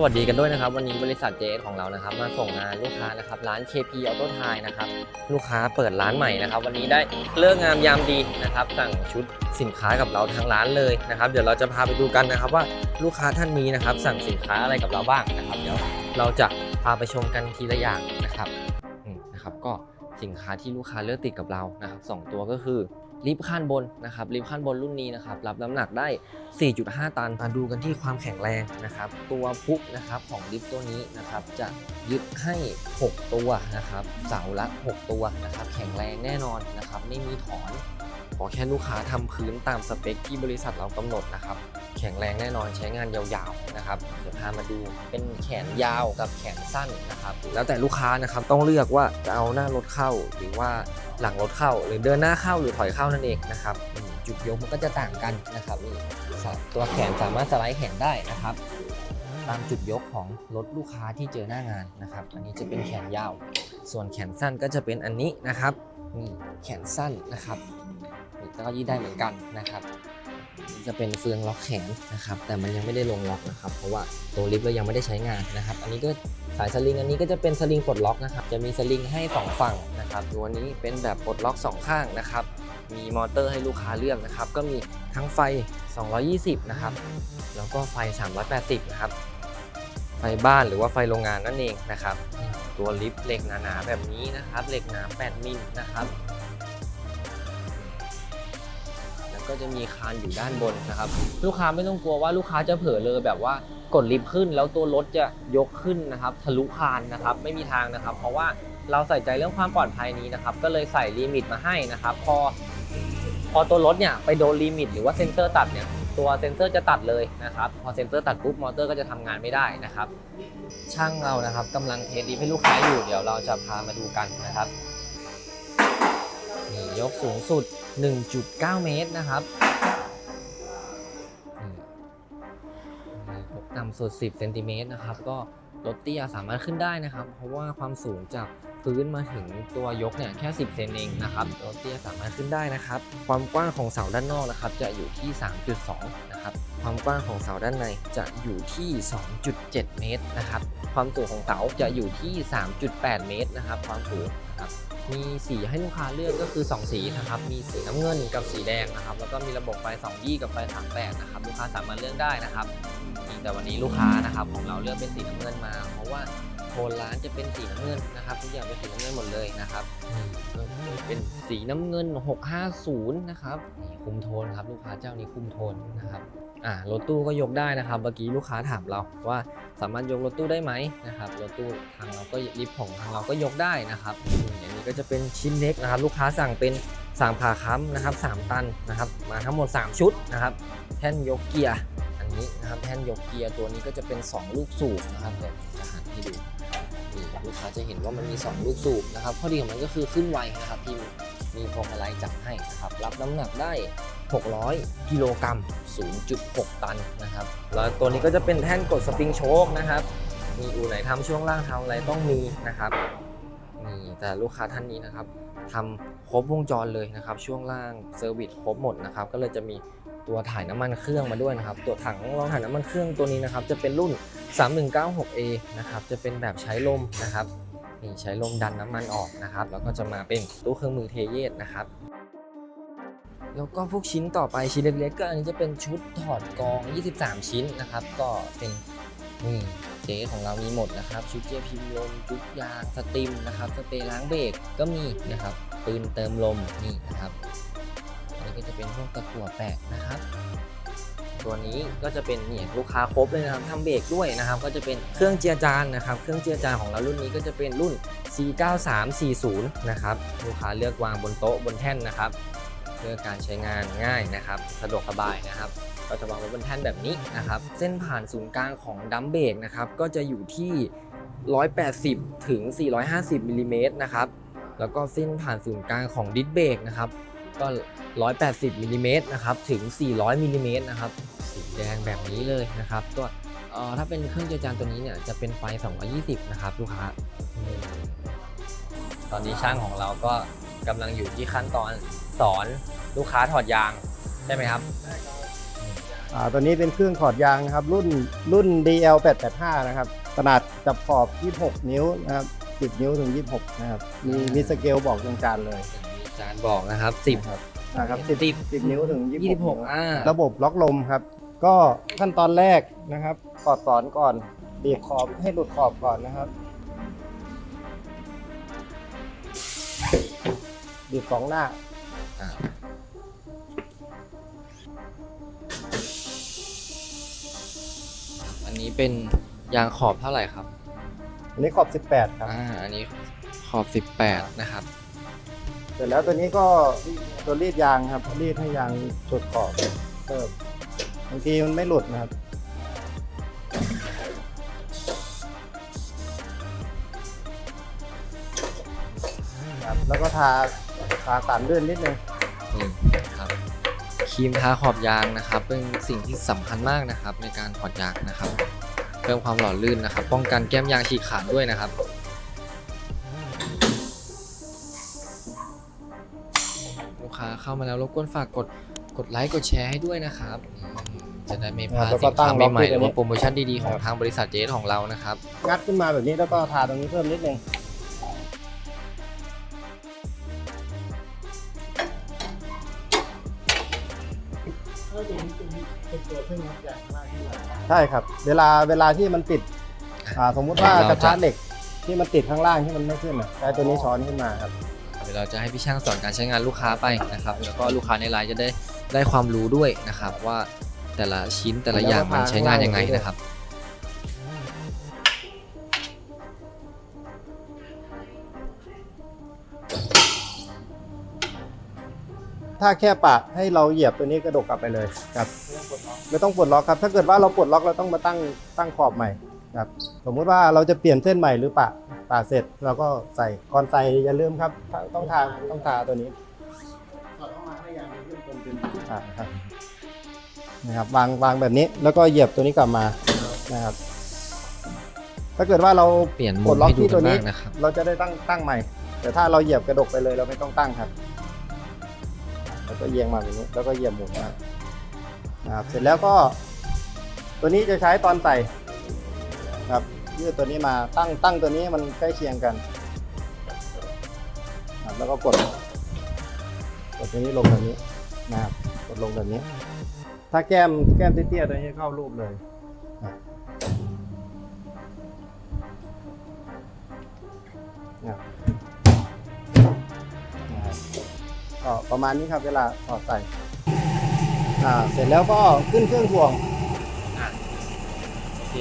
สวัสดีกันด้วยนะครับ วันนี้บริษัท JS ของเรานะครับ มาส่งงานลูกค้านะครับร้าน KP Auto Tire นะครับลูกค้าเปิดร้านใหม่นะครับ วันนี้ได้เลิกงามยามดีนะครับ สั่งชุดสินค้ากับเราทางร้านเลยนะครับ เดี๋ยวเราจะพาไปดูกันนะครับว่าลูกค้าท่านนี้นะครับ สั่งสินค้าอะไรกับเราบ้างนะครับ เดี๋ยวเราจะพาไปชมกันทีละอย่างนะครับนะครับ ก็สินค้าที่ลูกค้าเลือกติดกับเรานะครับสองตัวก็คือ ลิฟต์ขั้นบนนะครับลิฟต์ขั้นบนรุ่นนี้นะครับรับน้ำหนักได้ 4.5 ตันมาดูกันที่ความแข็งแรงนะครับ ตัวพุกนะครับของลิฟต์ตัวนี้นะครับจะยึดให้ 6 ตัวนะครับเสาละ 6 ตัวนะครับแข็งแรงแน่นอนนะครับไม่มีถอนขอแค่ลูกค้าทำพื้นตามสเปคที่บริษัทเรากำหนดนะครับแข็งแรงแน่นอนใช้งานยาวๆนะครับเดี๋ยวพามาดูเป็นแขนยาวกับแขนสั้นนะครับแล้วแต่ลูกค้านะครับต้องเลือกว่าจะเอาหน้ารถเข้าหรือว่า หลังรถเข้าหรือเดินหน้าเข้าหรือถอยเข้านั่นเองนะครับจุดยกมันก็จะต่างกันนะครับนี่ตัวแขนสามารถสไลด์แขนได้นะครับ ตามจุดยกของรถลูกค้าที่เจอหน้างานนะครับ อันนี้จะเป็นแขนยาว ส่วนแขนสั้นก็จะเป็นอันนี้นะครับนี่แขนสั้นนะครับนี่ก็ยืดได้เหมือนกันนะครับ จะเป็นเฟืองล็อกแขนนะครับ แต่มันยังไม่ได้ลงล็อกนะครับ เพราะว่าตัวลิฟต์เรายังไม่ได้ใช้งานนะครับ อันนี้ก็สายสลิงอันนี้ก็จะเป็นสลิงปลดล็อกนะครับ จะมีสลิงให้สองฝั่งนะครับ ตัวนี้เป็นแบบปลดล็อกสองข้างนะครับ มีมอเตอร์ให้ลูกค้าเลือกนะครับ ก็มีทั้งไฟ 220 นะครับ แล้วก็ไฟ 380 นะครับ ไฟบ้านหรือว่าไฟโรงงานนั่นเองนะครับ ตัวลิฟต์เหล็กหนาๆแบบนี้นะครับ เหล็กหนา 8 มิลนะครับ ก็จะมีคานอยู่ด้านบนนะครับ ลูกค้าไม่ต้องกลัวว่าลูกค้าจะเผลอเลยแบบว่ากดลิฟต์ขึ้น แล้วตัวรถจะยกขึ้นนะครับ ทะลุคานนะครับ ไม่มีทางนะครับ เพราะว่าเราใส่ใจเรื่องความปลอดภัยนี้นะครับ ก็เลยใส่ลิมิตมาให้นะครับ พอ พอตัวรถเนี่ยไปโดนลิมิต หรือว่าเซ็นเซอร์ตัดเนี่ยตัวเซ็นเซอร์จะตัดเลยนะครับ พอเซ็นเซอร์ตัดปุ๊บมอเตอร์ก็จะทำงานไม่ได้นะครับ ช่างเรานะครับกำลังเทสลิฟต์ให้ลูกค้าอยู่เดี๋ยวเราจะพามาดูกันนะครับ นี่ยกสูงสุด 1.9 เมตรนะครับยกต่ำสุด 10 เซนติเมตรนะครับ ก็รถเตี้ยสามารถขึ้นได้นะครับ เพราะว่าความสูงจากพื้นมาถึงตัวยกเนี่ยแค่ 10 เซนเองนะครับรถเตี้ยสามารถขึ้นได้นะครับ ความกว้างของเสาด้านนอกนะครับ จะอยู่ที่ 3.2 นะครับ ความกว้างของเสาด้านในจะอยู่ที่ 2.7 เมตรนะครับ ความสูงของเสาจะอยู่ที่ 3.8 เมตรนะครับ ความสูงนะครับ มีสีให้ลูกค้าเลือกก็คือ 2 สีนะครับ มีสีน้ำเงินกับสีแดงนะครับ แล้วก็มีระบบไฟ2ยี่กับไฟ38นะครับ ลูกค้าสามารถเลือกได้นะครับ แต่วันนี้ลูกค้านะครับของเราเลือกเป็นสีน้ำเงินมา เพราะว่าโทนร้านจะเป็นสีน้ำเงินนะครับทุกอย่างเป็นสีน้ำเงินหมดเลยนะครับ เป็นสีน้ำเงิน 650 นะครับนี่คุมโทนครับลูกค้าเจ้านี้คุมโทนนะครับอ่ารถตู้ก็ยกได้นะครับเมื่อกี้ลูกค้าถามเราว่าสามารถยกรถตู้ได้ไหมนะครับรถตู้ทางเราก็ลิฟต์ของทางเราก็ยกได้นะครับอย่างนี้ก็จะเป็นชิ้นเล็กนะครับ ลูกค้าสั่งเป็นสามผ่าค้ำนะครับ3ตันนะครับมาทั้งหมด 3 ชุดนะครับแท่นยกเกียร์อันนี้นะครับแท่นยกเกียร์ตัวนี้ก็จะเป็น 2 ลูกสูบนะครับเดี๋ยวจะหันให้ดู นี่ลูกค้าจะเห็นว่ามันมี 2 ลูกสูบนะครับข้อดีของมันก็คือขึ้นไวนะครับที่มีพวงมาลัยจับให้นะครับรับน้ำหนักได้ 600 กิโลกรัม 0.6 ตันนะครับแล้วตัวนี้ก็จะเป็นแท่นกดสปริงโชคนะครับ มีอู่ไหนทำช่วงล่างทำอะไรต้องมีนะครับนี่แต่ลูกค้าท่านนี้นะครับทำ ครบวงจรเลยนะครับ ช่วงล่างเซอร์วิสครบหมดนะครับ ก็เลยจะมีตัวถ่ายน้ำมันเครื่องมาด้วยนะครับ ตัวถังรองถ่ายน้ำมันเครื่องตัวนี้นะครับ จะเป็นรุ่น 3196A นะครับ จะเป็นแบบใช้ลมนะครับนี่ใช้ลมดันน้ำมันออกนะครับ แล้วก็จะมาเป็นตู้เครื่องมือเทเยสนะครับแล้วก็พวกชิ้นต่อไปชิ้นเล็กๆก็อันนี้จะเป็นชุดถอดกอง 23 ชิ้นนะครับ ก็เป็นนี่เจ๊ของเรามีหมดนะครับ ชุดเจียพิมพ์ลมชุดยางสตรีมนะครับสเปรย์ล้างเบรกก็มีนะครับ ปืนเติมลมนี่นะครับ อันนี้ก็จะเป็นพวกตะกั่วแปะนะครับ ตัวนี้ก็จะเป็นเนี่ยลูกค้าครบเลยนะครับทำเบรกด้วยนะครับ ก็จะเป็นเครื่องเจียจานนะครับ เครื่องเจียจานของเรารุ่นนี้ก็จะเป็นรุ่น C9340 นะครับ ลูกค้าเลือกวางบนโต๊ะบนแท่นนะครับ เพื่อการใช้งานง่ายนะครับ สะดวกสบายนะครับก็จะวางไว้บนแท่นแบบนี้นะครับ เส้นผ่านศูนย์กลางของดัมเบรกนะครับ ก็จะอยู่ที่ 180 ถึง 450มิลลิเมตรนะครับ แล้วก็เส้นผ่านศูนย์กลางของดิสเบรกนะครับก็ 180มิลลิเมตรนะครับถึง 400มิลลิเมตรนะครับสีแดงแบบนี้เลยนะครับตัวเอ่อถ้าเป็นเครื่องเจรจานตัวนี้เนี่ยจะเป็นไฟ 220 นะครับลูกค้า ตอนนี้ช่างของเราก็กำลังอยู่ที่ขั้นตอนสอนลูกค้าถอดยางใช่ไหมครับอ่าตัวนี้เป็นเครื่องถอดยางนะครับ รุ่นรุ่น DL 885 นะครับขนาดจับขอบ 26 นิ้วนะครับ 10 นิ้วถึง 26 นะครับ มีมีสเกลบอกตรงจานเลยมีจานบอกนะครับนะครับนะครับสิบ10 10 นิ้วถึง10 26 26อ่าระบบล็อกลมครับ ก็ขั้นตอนแรกนะครับกอดสอนก่อนบีบขอบให้หลุดขอบก่อนนะครับบีบสองหน้าอ่าอันนี้เป็นยางขอบเท่าไหร่ครับ อันนี้ขอบ 18 ครับอ่าอันนี้ขอบ 18 นะครับ เสร็จแล้วตัวนี้ก็ตัวรีดยางครับ รีดให้ยางสุดขอบเพิ่มบางทีมันไม่หลุดนะครับ ครับ แล้วก็ทาทาสารเลื่อนนิดนึงนี่ครับครีมทาขอบยางนะครับ เป็นสิ่งที่สำคัญมากนะครับ ในการถอดยางนะครับเพิ่มความหล่อลื่นนะครับ ป้องกันแก้มยางฉีกขาดด้วยนะครับ ลูกค้าเข้ามาแล้วรบกวนฝากกดกดไลค์กดแชร์ให้ด้วยนะครับอืมจะได้ไม่พลาดแล้วก็สินตั้ค้างล็อกใหม่ๆหไว้รือตรงนี้ว่าโปรโมชั่นดีๆของครับทางบริษัทเจสของเรานะครับ งัดขึ้นมาแบบนี้แล้วก็ทาตรงนี้เพิ่มนิดนึง ใช่ครับ เวลาเวลาที่มันติดอ่าสมมุติว่าเรากระทะจะเหล็กที่มันติดข้างล่างที่มันไม่ขึ้นอะใช้ตัวนี้ช้อนขึ้นมาครับ เดี๋ยวเราจะให้พี่ช่างสอนการใช้งานลูกค้าไปนะครับ แล้วก็ลูกค้าในไลน์จะได้ได้ความรู้ด้วยนะครับ ว่าแต่ละชิ้นแต่ละอย่างมันใช้งานยังไงนะครับ ถ้าแค่ปะให้เราเหยียบตัวนี้กระดกกลับไปเลยครับ ไม่ต้องปลดล็อกครับ ถ้าเกิดว่าเราปลดล็อกเราต้องมาตั้งตั้งขอบใหม่ครับสมมุติว่าเราจะเปลี่ยนเส้นใหม่หรือปะปะเสร็จเราก็ใส่ก่อนใส่อย่าลืมครับ ต้องทาต้องทาตัวนี้อ่าครับนะครับวางวางแบบนี้แล้วก็เหยียบตัวนี้กลับมานะครับ ถ้าเกิดว่าเราเปลี่ยนปมุลมดล็อกให้ดูที่กัตัวนนี้บ้างนะครับ เราจะได้ตั้งตั้งใหม่ แต่ถ้าเราเหยียบกระดกไปเลยเราไม่ต้องตั้งครับ แล้วก็เอียงมาแบบนี้ แล้วก็เหยียบหมุนนะครับ เสร็จแล้วก็ ตัวนี้จะใช้ตอนใส่ครับยืดตัวนี้มาตั้งตั้งตัวนี้มันใกล้เคียงกันครับแล้วก็กดกดตัวนี้ลงแบบนี้นะครับกดลงแบบนี้ ถ้าแก้มแก้มเตี้ยๆตัวนี้เข้ารูปเลย ก็ประมาณนี้ครับเวลาถอดใส่อ่าเสร็จแล้วก็ขึ้นเครื่องถ่วงโอเค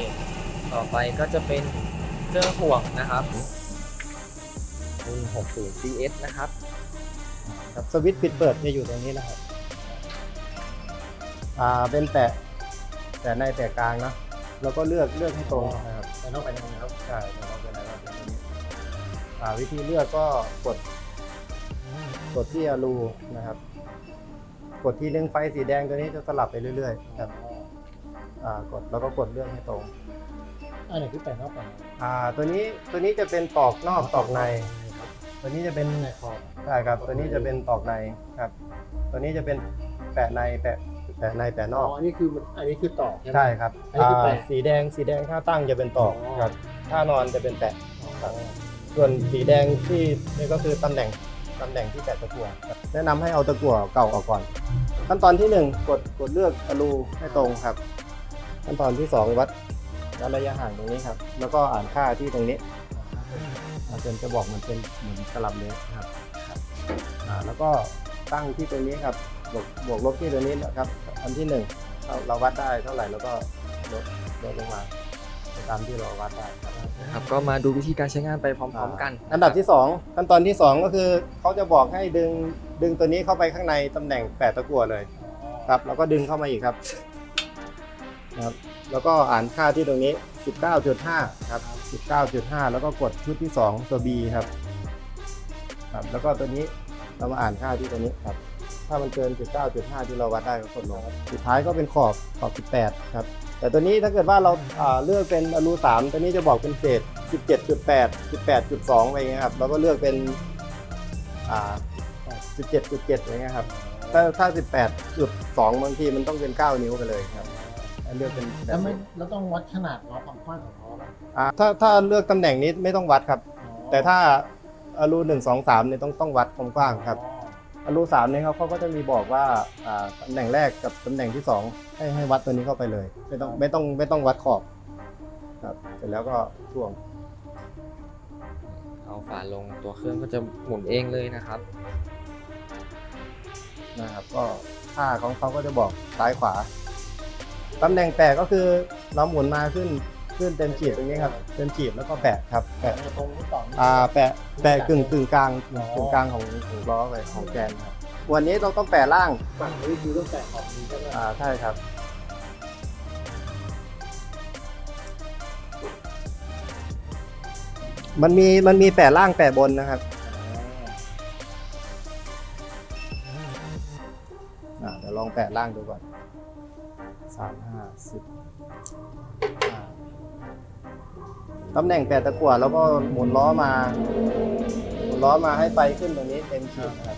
ต่อไปก็จะเป็นเครื่องห่วงนะครับรุ่น60 CS นะครับครับสวิตช์ปิดเปิดจะอยู่ตรงนี้นะครับอ่าเป็นแตะแต่ในแต่กลางเนอะแล้วก็เลือกเลือกให้ตรงนะครับแต่นอกไปตรงนี้ครับใช่แต่นอกไปไหนครับเป็นตรงนี้อ่าวิธีเลือกก็กด กดที่อลูนะครับ กดทีนึงไฟสีแดงตัวนี้จะสลับไปเรื่อยๆครับอ่ากดแล้วก็กดเลือกให้ตรงอันไหนคือแปลนอกแปลนอ่าตัวนี้ตัวนี้จะเป็นตอกนอกตอกใน ตัวนี้จะเป็นในขอบใช่ครับ ตัวนี้จะเป็นตอกในครับ ตัวนี้จะเป็นแปะในแปะแปะในแปะนอ๋ออกอันนี้คืออันนี้คือต่อใช่ไหม ใช่ครับอันนี้คือแปะาสีแดงสีแดงถ้าตั้งจะเป็นตอกอ๋อครับถ้านอนจะเป็นแปะ อ๋อ ส่วนสีแดงที่นี่ก็คือตำแหน่ง ตำแหน่งที่แปะตะกั่วแนะนำให้เอาตะกั่วเก่าออกก่อน ขั้นตอนที่หนึ่งกดกดเลือกอลูให้ตรงครับ ขั้นตอนที่สองวัดวัดระยะห่างตรงนี้ครับ แล้วก็อ่านค่าที่ตรงนี้มันเป็นจะบอกมันเป็นเหมือนสลับเลยครับแล้วก็ตั้งที่ตรงนี้ครับบวกบวกลบที่ตัวนี้นะครับ อันที่หนึ่งเราเราวัดได้เท่าไหร่แล้วก็ลดลดลงมา ตามที่เราวัดได้ครับครับก็มาดูวิธีการใช้งานไปพร้อม ๆ กันอันดับที่2ขั้นตอนที่2ก็คือเขาจะบอกให้ดึงดึงตัวนี้เข้าไปข้างในตำแหน่งแปดตะกั่วเลยครับแล้วก็ดึงเข้ามาอีกครับนะครับ แล้วก็อ่านค่าที่ตรงนี้ 19.5 ครับ 19.5 แล้วก็กดชุดที่ 2 ตัว B ครับ ครับ แล้วก็ตัวนี้เรามาอ่านค่าที่ตัวนี้ครับ ถ้ามันเกิน 19.5 ที่เราวัดได้ก็กดลงครับสุดท้ายก็เป็นขอบขอบ 18 ครับ แต่ตัวนี้ถ้าเกิดว่าเราอ่าเลือกเป็นอลู3ตัวนี้จะบอกเป็นเศษ 17.8 18.2อะไรเงี้ยครับแล้วก็เลือกเป็นอ่า17.7อะไรเงี้ยครับถ้าถ้า 18จุด2บางทีมันต้องเป็น 9 นิ้วไปเลยครับให้เลือกเป็นแบแล้บวไม่นี้แล้วต้องวัดขนาดล้อความกว้างของล้อไหมอ่าถ้าถ้าเลือกตำแหน่งนี้ไม่ต้องวัดครับอ๋อแต่ถ้าอลูหนึ่งสองสามเนี่ยต้องต้องวัดความกว้างครับ อ๋ ออลูสามเนี่ยครับเขาก็จะมีบอกว่าอ่าตำแหน่งแรกกับตำแหน่งที่สองให้ให้วัดตัวนี้เข้าไปเลย ไม่ต้องไม่ต้องไม่ต้องวัดขอบครับเสร็จแล้วก็ช่วงเอาฝาลงตัวเครื่องก็จะหมุนเองเลยนะครับ นะครับ ก็ค่าของเขาก็จะบอกซ้ายขวาตำแหน่งแปะก็คือเราหมุนมาขึ้น ขึ้นเต็มขีดตรงนี้ครับเต็มขีดแล้วก็แปะครับแปะตรงนี้ต่อนี่อ่าแปะแปะกึ่งกึ่งกลางกึ่งกลางของของล้อไปของแกนครับวันนี้เราต้องแปะล่างฝั่งนี้คือต้องแตะขอบนี้ใช่ไหมอ่าใช่ครับมันมีมันมีแปะล่างแปะบนนะครับอ่าเดี๋ยวลองแปะล่างดูก่อนสามห้าสิบอ่า ตำแหน่งแปะตะกั่วแล้วก็หมุนล้อมาหมุนล้อมาให้ไฟขึ้นตรงนี้เต็มขีดนะครับ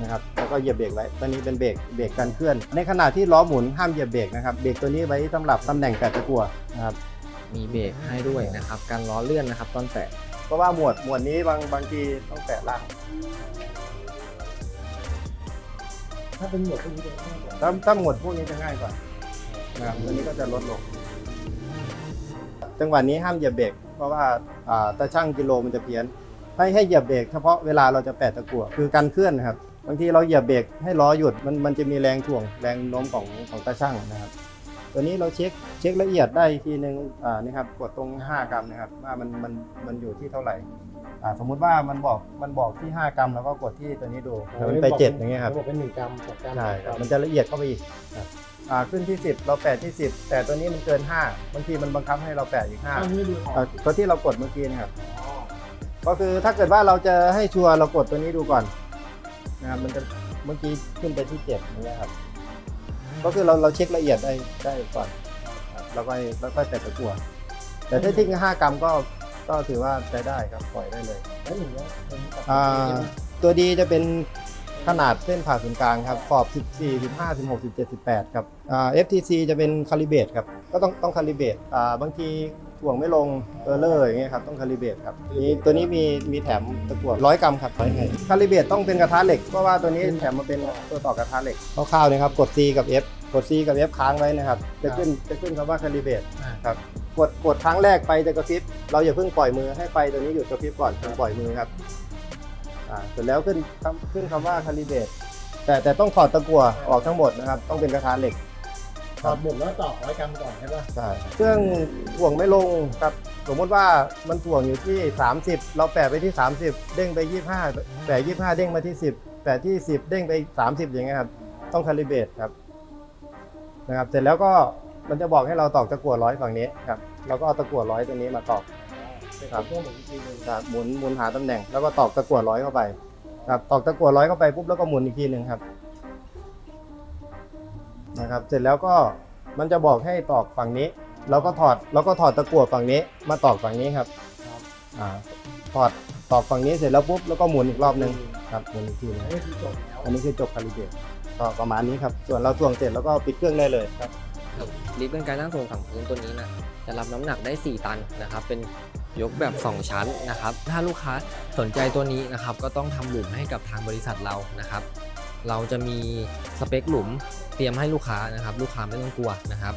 นะครับแล้วก็เหยียบเบรกไว้ตัวนี้เป็นเบรกเบรกกันเคลื่อน ในขณะที่ล้อหมุนห้ามเหยียบเบรกนะครับเบรกตัวนี้ไว้สำหรับตำแหน่งแปดตะกั่วนะครับมีเบรกให้ด้วยนะครับการล้อเลื่อนนะครับตอนแตะเพราะว่าหมวดหมวดนี้บางบางทีต้องแปะล่าง ถ้าเป็นหมวดพวกนี้จะง่ายกว่าถ้าถ้าหมวดพวกนี้จะง่ายกว่านะครับตัวนี้ก็จะลดลง จังหวะนี้ห้ามเหยียบเบรกเพราะว่าอ่าตาช่างกิโลมันจะเพี้ยน ให้ให้เหยียบเบรกเฉพาะเวลาเราจะแปะตะกั่วคือการเคลื่อนนะครับบางทีเราเหยียบเบรกให้ล้อหยุดมันมันจะมีแรงถ่วงแรงโน้มของของตาช่างนะครับ ตัวนี้เราเช็คเช็คละเอียดได้อีกทีหนึ่งอ่านี่ครับกดตรง 5 กรัมนะครับว่ามันมันมันอยู่ที่เท่าไหร่อ่าสมมุติว่ามันบอกมันบอกที่ 5 กรัมแล้วก็กดที่ตัวนี้ดูแล้วมันไปเจ็ดอย่างเงี้ยครับบอกเป็นหนึ่งกรัมสองกรัมใช่สามกครัรับมมันจะละเอียดเข้าไปอีกครับอ่าขึ้นที่ 10 เราแปะที่ 10 แต่ตัวนี้มันเกิน5บางทีมันบังคับให้เราแปะอีกอันนี้ดูออก5อ่าตัวที่เรากดเมื่อกี้นะครับอ๋อก็คือถ้าเกิดว่าเราจะให้ชัวร์เรากดตัวนี้ดูก่อนนะครับมันจะเมื่อกี้ขึ้นไปที่7อย่างเงี้ยครับ ก็คือเราเราเช็คละเอียดได้ได้ก่อนครับแล้วก็แล้วก็แต่ตะกั่วแต่ถ้าทิ้ง5กรัมก็ก็ถือว่าใช้ได้ครับปล่อยได้เลยแล้วอย่างเงี้ยเป็นกับอ่าตัวดีจะเป็นขนาดเส้นผ่าศูนย์กลางครับขอบ 14 15 16 17 18ครับอ่า FTC จะเป็นคาลิเบตครับก็ต้องต้องคาลิเบตอ่าบางที ถ่วงไม่ลงเออเลอร์อย่างเงี้ยครับต้องคาลิเบตครับนี่ตัวนี้มีมีแถมตะกั่วร้อยกรัมครับร้อยไงคาลิเบตต้องเป็นกระทะเหล็กเพราะว่าตัวนี้แถมมาเป็นตัวต่อกระทะเหล็กคร่าวๆนะครับกด C กับ F กด C กับ F ค้างไว้นะครับจะขึ้นจะขึ้นคำว่าคาลิเบตครับกดกดครั้งแรกไฟจะกระพริบเราอย่าเพิ่งปล่อยมือให้ไฟตัวนี้หยุดกระพริบก่อนถึงปล่อยมือครับอ่าเสร็จแล้วขึ้นขึ้นคำว่าคาลิเบตแต่แต่ต้องถอดตะกั่วออกทั้งหมดนะครับต้องเป็นกระทะเหล็ก ถอดหมุดแล้วต่อร้อยกรัมก่อนใช่ป่ะใช่เครื่องถ่วงไม่ลงครับสมมติว่ามันถ่วงอยู่ที่ 30 เราแปะไปที่ 30 เด้งไป 25 แปะ 25 เด้งมาที่ 10 แปะที่ 10 เด้งไป 30 อย่างเงี้ยครับ ต้องคาลิเบตครับนะครับ เสร็จแล้วก็มันจะบอกให้เราตอกตะกั่วร้อยฝั่งนี้ครับเราก็เอาตะกั่วร้อยตัวนี้มาตอกเป็นครับพวกหมุนอีกทีหนึงครับหมุนหมุนหาตำแหน่ง แล้วก็ตอกตะกั่วร้อยเข้าไปครับตอกตะกั่วร้อยเข้าไปปุ๊บแล้วก็หมุนอีกทีหนึ่งครับ นะครับ เสร็จแล้วก็มันจะบอกให้ตอกฝั่งนี้เราก็ถอดเราก็ถอดตะกั่วฝั่งนี้มาตอกฝั่งนี้ครับอ่าถอดตอกฝั่งนี้เสร็จแล้วปุ๊บแล้วก็หมุนอีกรอบหนึ่งครับหมุนอีกทีหนึงอันนี้คือจบแล้วอันนี้คือจบคาลิเบรตก็ประมาณนี้ครับ ส่วนเราถ่วงเสร็จแล้วก็ปิดเครื่องได้เลยครับลิฟต์กันไกลตั้งทรงฝั่งพื้นตัวนี้นะจะรับน้ำหนักได้ 4 ตันนะครับ เป็นยกแบบ 2 ชั้นนะครับ ถ้าลูกค้าสนใจตัวนี้นะครับ ก็ต้องทำหลุมให้กับทางบริษัทเรานะครับ เราจะมีสเปคหลุม เตรียมให้ลูกค้านะครับ ลูกค้าไม่ต้องกลัวนะครับ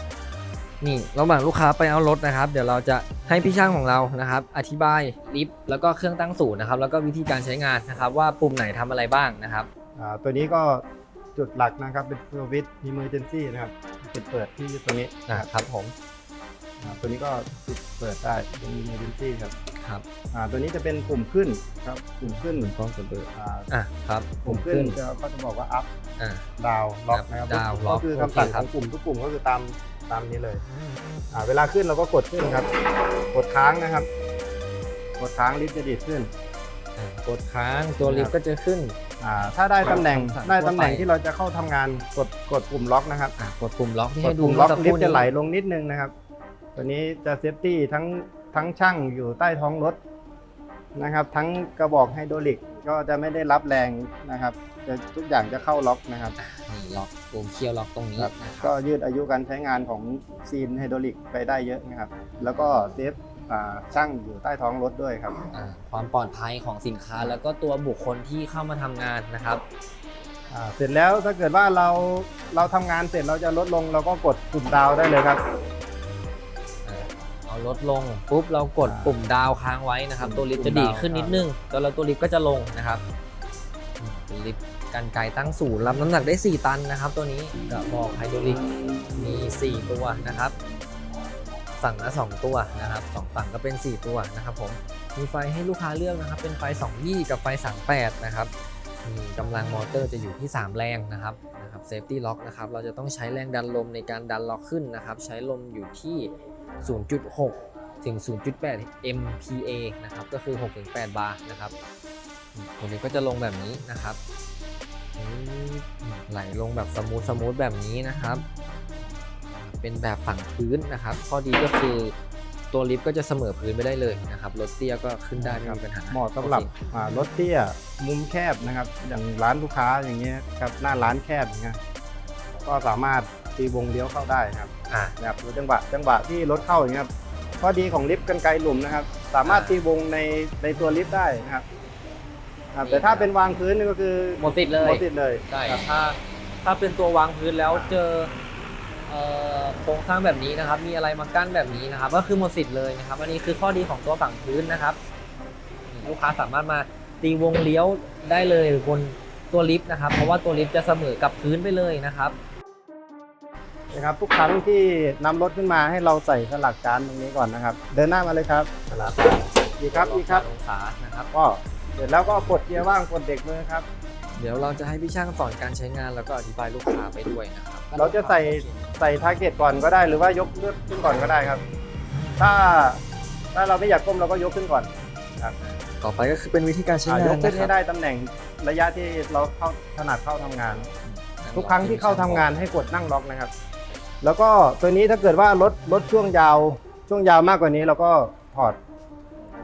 นี่ระหว่างลูกค้าไปเอารถนะครับ เดี๋ยวเราจะให้พี่ช่างของเรานะครับ อธิบายลิฟต์แล้วก็เครื่องตั้งศูนย์นะครับ แล้วก็วิธีการใช้งานนะครับ ว่าปุ่มไหนทำอะไรบ้างนะครับอ่าตัวนี้ก็จุดหลักนะครับเป็นสวิตช์ emergency นะครับปิดเปิดที่ตัวนี้อ่าครับผม อ่าตัวนี้ก็ปิดเปิดได้เป็น emergency ครับครับอ่าตัวนี้จะเป็นปุ่มขึ้นครับปุ่มขึ้นกล้องสะเบิดอ่าอะครับปุ่มขึ้นจะเขาจะบอกว่า up อ่า down lock up นะครับ down lock ก็คือคำสั่งโอเคคขรับองปุ่มทุกปุ่มก็คือตามตามนี้เลยอ่าเวลาขึ้นเราก็กดขึ้นครับ กดค้างนะครับ กดค้างลิฟต์จะดีดขึ้น อ่ากดค้างตัวลิฟต์ก็จะขึ้น อ่าถ้าได้ตำแหน่งคำสั่งได้ตำแหน่งทั่วไปที่เราจะเข้าทำงานกดกดปุ่มล็อกนะครับอะกดปุ่มล็อกที่กให้ดดูปุ่มล็อกเมื่สัลิฟครู่ต์จะไหลนี้ลงนิดนึงนะครับ ตัวนี้จะเซฟตี้ทั้งทั้งช่างอยู่ใต้ท้องรถนะครับ ทั้งกระบอกไฮดรอลิกก็จะไม่ได้รับแรงนะครับจะทุกอย่างจะเข้าล็อกนะครับนี่ล็อกตัวเคี่ยวล็อกตรงนี้ครับนะคก็รับยืดอายุการใช้งานของซีนไฮดรอลิกไปได้เยอะนะครับ แล้วก็เซฟอ่าช่างอยู่ใต้ท้องรถด้วยครับอ่าความปลอดภัยของสินค้าแล้วก็ตัวบุคคลที่เข้ามาทำงานนะครับอ่าเสร็จแล้วถ้าเกิดว่าเราเราทำงานเสร็จเราจะลดลงเราก็กดปุ่มดาวได้เลยครับ เอาลดลงปุ๊บเรากดปุ่มดาวค้างไว้นะครับ ตัวลิฟต์จะดีดขึ้นนิดนึงแล้วเราตัวลิฟต์ก็จะลงนะครับอืมเป็นลิฟต์กันไกลตั้งศูนย์รับน้ำหนักได้ 4 ตันนะครับ ตัวนี้กระบอกไฮดรอลิกมี 4 ตัวนะครับฝั่งละ2ตัวนะครับสองฝั่งก็เป็น 4 ตัวนะครับผมมีไฟให้ลูกค้าเลือกนะครับ เป็นไฟ2ยี่กับไฟ38นะครับมีกำลังมอเตอร์จะอยู่ที่ 3 แรงนะครับนะครับเซฟตี้ล็อกนะครับเราจะต้องใช้แรงดันลมในการดันล็อกขึ้นนะครับ ใช้ลมอยู่ที่ 0.6 ถึง 0.8 MPa นะครับ ก็คือ 6-8 บาร์นะครับอืมตัวนี้ก็จะลงแบบนี้นะครับอืมไหลลงแบบสมูทสมูทแบบนี้นะครับ เป็นแบบฝั่งพื้นนะครับ ข้อดีก็คือตัวลิฟต์ก็จะเสมอพื้นไปได้เลยนะครับรถเตี้ยก็ขึ้นได้ไม่มีปัญหาเหมาะสำหรับโอเคอ่ารถเตี้ยมุมแคบนะครับ อย่างร้านลูกค้าอย่างเงี้ยครับหน้าร้านแคบอย่างเงี้ยก็สามารถ ตีวงเลี้ยวเข้าได้ครับอะนะครับดูจังหวะจังหวะที่รถเข้าอย่างเงี้ยครับข้อดีของลิฟต์กันไกลหลุมนะครับ สามารถอ่าตีวงในในตัวลิฟต์ได้นะครับครับนี่แต่ถ้าครับเป็นวางพื้นนี่ก็คือหมดสิทธิ์เลยหมดสิทธิ์เลยใช่ครับ ถ้าถ้าเป็นตัววางพื้นแล้วเจอเอ่อโครงสร้างแบบนี้นะครับ มีอะไรมากั้นแบบนี้นะครับ ก็คือหมดสิทธิ์เลยนะครับ อันนี้คือข้อดีของตัวฝั่งพื้นนะครับนี่ลูกค้าสามารถมาตีวงเลี้ยวได้เลยบนตัวลิฟต์นะครับ เพราะว่าตัวลิฟต์จะเสมอกับพื้นไปเลยนะครับ นะครับทุกครั้งที่นำรถขึ้นมาให้เราใส่สลักการดตรงนี้ก่อนนะครับ เดินหน้ามาเลยครับสลักอีกครับอีกครับองศานะครับ ก็เสร็จแล้วก็กดเกียร์ว่างกดเด็กมือครับเดี๋ยวเราจะให้พี่ช่างสอนการใช้งานแล้วก็อธิบายลูกค้าไปด้วยนะครับ เราจะใส่ใส่ทาร์เก็ตก่อนก็ได้ หรือว่ายกเลือดขึ้นก่อนก็ได้ครับ ถ้าถ้าเราไม่อยากก้มเราก็ยกขึ้นก่อนครับต่อไปก็คือเป็นวิธีการใช้านอ่างยกขึ้นนะคให้รับได้ตำแหน่งระยะที่เราเข้าถนัดเข้าทำงาน ทุกครั้งที่เข้าทำงานให้กดนั่งล็อกนะครับ แล้วก็ตัวนี้ถ้าเกิดว่ารถรถช่วงยาวช่วงยาวมากกว่านี้เราก็ถอด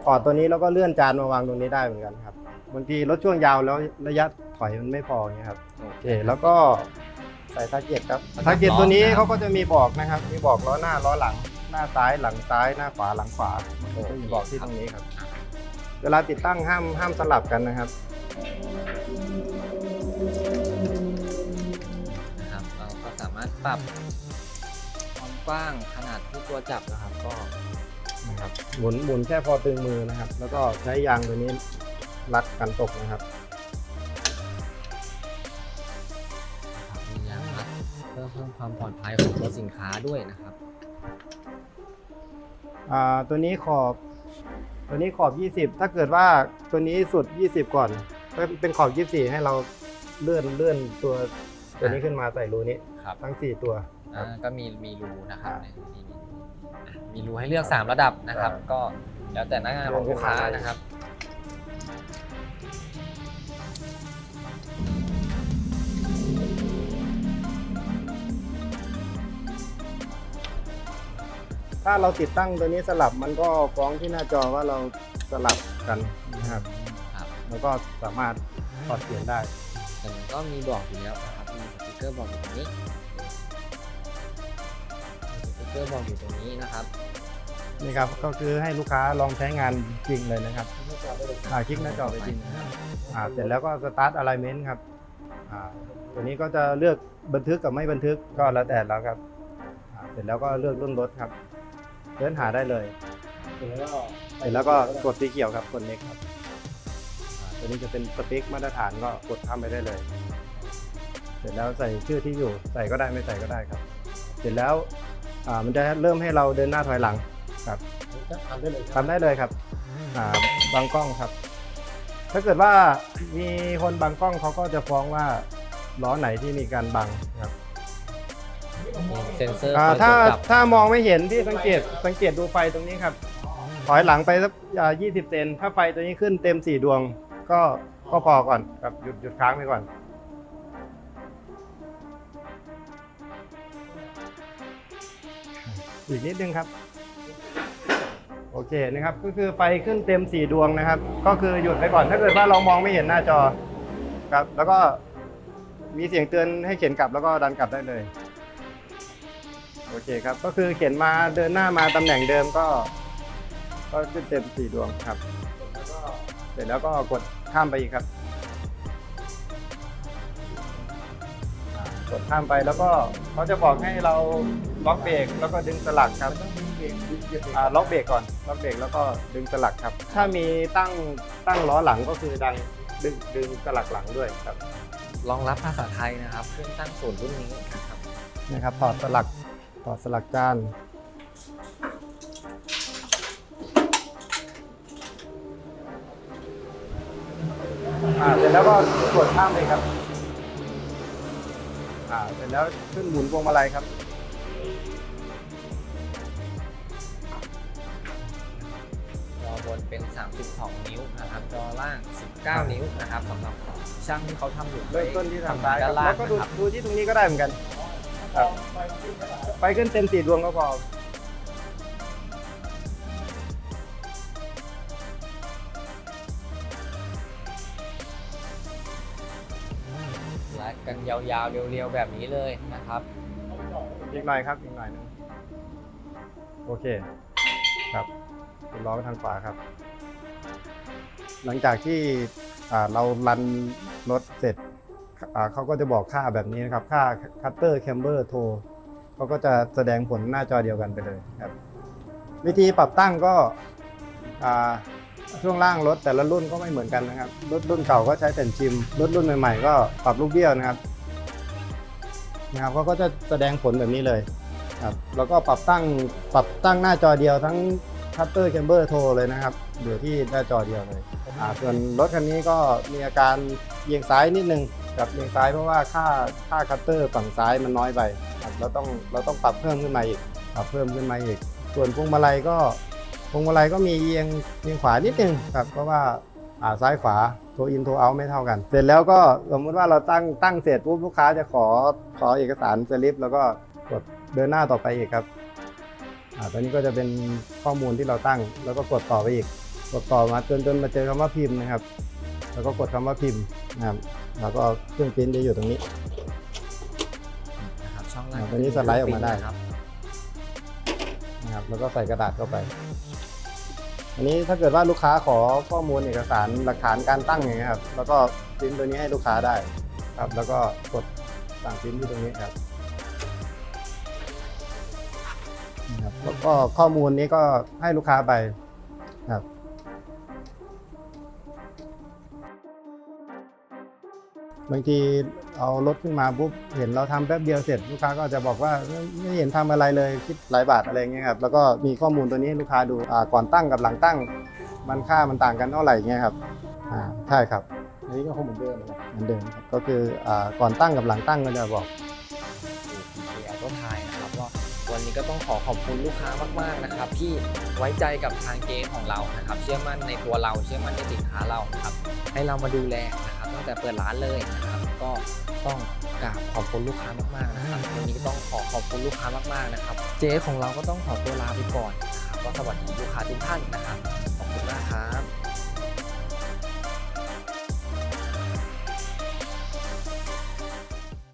ถอดตัวนี้แล้วก็เลื่อนจานมาวางตรงนี้ได้เหมือนกันครับบางทีรถช่วงยาวแล้วระยะถอยมันไม่พออย่างเงี้ยครับโอโอเคเคแล้วก็ใส่ทาร์เก็ตครับแล้วก็ทาร์เก็ตตัวนี้ล้อนะครับเขาก็จะมีบอกนะครับ มีบอกล้อหน้าล้อหลัง หน้าซ้ายหลังซ้ายหน้าขวาหลังขวาก็จะมีบอกที่ตรงนี้ครับ เวลาติดตั้งห้ามห้ามสลับกันนะครับนะครับ เราก็สามารถปรับความ กว้างขนาดที่ตัวจับนะครับ ก็นะครับหมุนหมุนแค่พอตึงมือนะครับ แล้วก็ใช้ยางตัวนี้รัดกันตกนะครับนะครับมียางรัดเพื่อเพิ่มความปลอดภัยของตัวสินค้าด้วยนะครับอ่าตัวนี้ขอบ ตัวนี้ขอบ 20 ถ้าเกิดว่าตัวนี้สุด 20 ก่อนก็เป็นขอบ 24 ให้เราเลื่อนเลื่อนตัวตัวนี้ขึ้นมาใส่รูนี้ครับทั้ง 4 ตัว อ่าก็มีมีรูนะครับในนี่มีอะมีรูให้เลือก 3 ระดับนะครับครับ ก็แล้วแต่หน้างานของลูกค้านะครับ ถ้าเราติดตั้งตัวนี้สลับมันก็ฟ้องที่หน้าจอว่าเราสลับกันนะครับครับ แล้วก็สามารถถอดเปลี่ยนได้แต่มันก็มีบอกอยู่แล้วนะครับมีสติกเกอร์บอกอยู่ตรงนี้มีสติกเก อร์บอกอยู่ตรงนี้นะครับนี่ครับก็คือให้ลูกค้าลองใช้งานจริงเลยนะครับอ่าคลิกหน้าจอไปจริงนะครับอ่าเสร็จแล้วก็สตาร์ทอะไลเมนต์ครับอ่าตัวนี้ก็จะเลือกบันทึกกับไม่บันทึกก็แล้วแต่แล้วครับอ่าเสร็จแล้วก็เลือกรุ่นรถครับเลื่อนหาได้เลย เสร็จแล้วก็เสร็จแล้วก็กดสีเขียวครับกด next ครับอ่าตัวนี้จะเป็นสเปคมาตรฐานก็กดข้ามไปได้เลย เสร็จแล้วใส่ชื่อที่อยู่ใส่ก็ได้ไม่ใส่ก็ได้ครับ เสร็จแล้ว อ่ามันจะเริ่มให้เราเดินหน้าถอยหลังครับทำได้เลยทำได้เลยครับอ่าบางกล้องครับ ถ้าเกิดว่ามีคนบางกล้องเขาก็จะฟ้องว่าล้อไหนที่มีการบังครับมีเซ็นเซอร์อ่าคอยถ้าตรวจจับถ้ามองไม่เห็นที่สังเกตสังเกตดูไฟตรงนี้ครับ ถอยหลังไปสักยี่สิบเซนถ้าไฟตัวนี้ขึ้นเต็มสี่ดวง ก็ก็พอก่อนครับหยุดหยุดค้างไปก่อน อีกนิดนึงครับ โอเคนะครับ ก็คือไฟขึ้นเต็ม 4 ดวงนะครับ ก็คือหยุดไปก่อนถ้าเกิดว่าเรามองไม่เห็นหน้าจอครับ แล้วก็มีเสียงเตือนให้เข็นกลับแล้วก็ดันกลับได้เลย โอเคครับ ก็คือเข็นมาเดินหน้ามาตำแหน่งเดิมก็ ก็ขึ้นเต็ม 4 ดวงครับเสร็จแล้วก็กดข้ามไปอีกครับ กดข้ามไปแล้วก็เขาจะบอกให้เรา ล็อกเบรกแล้วก็ดึงสลักครับต้องมีเบรกดึงเหยียบเบรกอ่าล็อกเบรกก่อนล็อกเบรกแล้วก็ดึงสลักครับ ถ้ามีตั้งตั้งล้อหลังก็คือดังดึงดึงสลักหลังด้วยครับรองรับภาษาไทยนะครับเครื่องตั้งศูนย์รุ่นนี้นะครับนะครับถอดสลักถอดสลักจานอ่าเสร็จแล้วก็กดข้ามเลยครับอ่าเสร็จแล้วขึ้นหมุนพวงมาลัยครับ นเป็น 32 นิ้วนะครับจอล่าง 19 นิ้วนะครับสำหรับช่างที่เขาทำอยู่เริ่มต้นที่ทางซ้ายคด้ารันบล่างแล้วก็ดูนะครับดูที่ตรงนี้ก็ได้เหมือนกันครับไปขึ้นเต็มสี่ดวงก็พอและกันยาวๆ เรียวๆ แบบนี้เลยนะครับ อีกหน่อยครับอีกหน่อยหนึงโอเคครับ คุณล้อไปทางขวาครับ หลังจากที่เรารันรถเสร็จเขาก็จะบอกค่าแบบนี้นะครับ ค่าคัตเตอร์แคมเบอร์โทเขาก็จะแสดงผลหน้าจอเดียวกันไปเลยครับ วิธีปรับตั้งก็ช่วงล่างรถแต่ละรุ่นก็ไม่เหมือนกันนะครับ รถรุ่นเก่าก็ใช้แต่นชิม รถรุ่นใหม่ๆ ก็ปรับลูกเบี้ยวนะครับนะครับเขาก็จะแสดงผลแบบนี้เลยครับแล้วก็ปรับตั้งปรับตั้งหน้าจอเดียวทั้ง คัตเตอร์แคมเบอร์โทรเลยนะครับอยู่ที่หน้าจอเดียวเลยอ่าส่วนรถคันนี้ก็มีอาการเอียงซ้ายนิดนึงกับเอียงซ้ายเพราะว่าค่าค่าคัตเตอร์ฝั่งซ้ายมันน้อยไปครับเราต้องเราต้องปรับเพิ่มขึ้นมาอีกปรับเพิ่มขึ้นมาอีก ส่วนพวงมาลัยก็พวงมาลัยก็มีเอียงเอียงขวานิดนึงครับเพราะว่าอ่าซ้ายขวาโทรอินโทรเอาไม่เท่ากัน เสร็จแล้วก็สมมุติว่าเราตั้งตั้งเสร็จปุ๊บลูกค้าจะขอขอเอกสารสลิปแล้วก็กดเดินหน้าต่อไปอีกครับ อ่าตอนนี้ก็จะเป็นข้อมูลที่เราตั้ง แล้วก็กดต่อไปอีก กดต่อมาจนจนมาเจอคำว่าพิมพ์นะครับ แล้วก็กดคำว่าพิมพ์นะครับแล้วก็เครื่องพิมพ์จะอยู่ตรงนี้ นะครับช่องล่างอ่าตัวนี้สไลด์ออกมาได้นะครับ นะครับ แล้วก็ใส่กระดาษเข้าไป อันนี้ถ้าเกิดว่าลูกค้าขอข้อมูลเอกสารหลักฐานการตั้งอย่างเงี้ยครับ แล้วก็พิมพ์ตัวนี้ให้ลูกค้าได้ครับ แล้วก็กดสั่งพิมพ์ที่ตรงนี้ครับ ก็ข้อมูลนี้ก็ให้ลูกค้าไปครับบางทีเอารถขึ้นมาปุ๊บเห็นเราทำแป๊บเดียวเสร็จลูกค้าก็จะบอกว่าไม่เห็นทำอะไรเลยคิดหลายบาทอะไรเงี้ยครับแล้วก็มีข้อมูลตัวนี้ให้ลูกค้าดูอ่าก่อนตั้งกับหลังตั้ง มันค่ามันต่างกันเท่าไหร่เงี้ยครับอ่าใช่ครับอันนี้ก็คงเหมือนเดิมนะเหมือนเดิมครับก็คืออ่าก่อนตั้งกับหลังตั้งก็จะบอก ก็ต้องขอขอบคุณลูกค้ามากๆนะครับ ที่ไว้ใจกับทางเจ๊ของเรานะครับ เชื่อมั่นในตัวเราเชื่อมั่นในสินค้าเรานะครับ ให้เรามาดูแลนะครับตั้งแต่เปิดร้านเลยนะครับ ก็ต้องกราบขอบคุณลูกค้ามากๆนะครับวันนี้ก็ต้องขอขอบคุณลูกค้ามากๆนะครับ เจ๊ของเราก็ต้องขอตัวลาไปก่อนนะครับก็สวัสดีลูกค้าทุกท่านนะครับขอบคุณมากครับ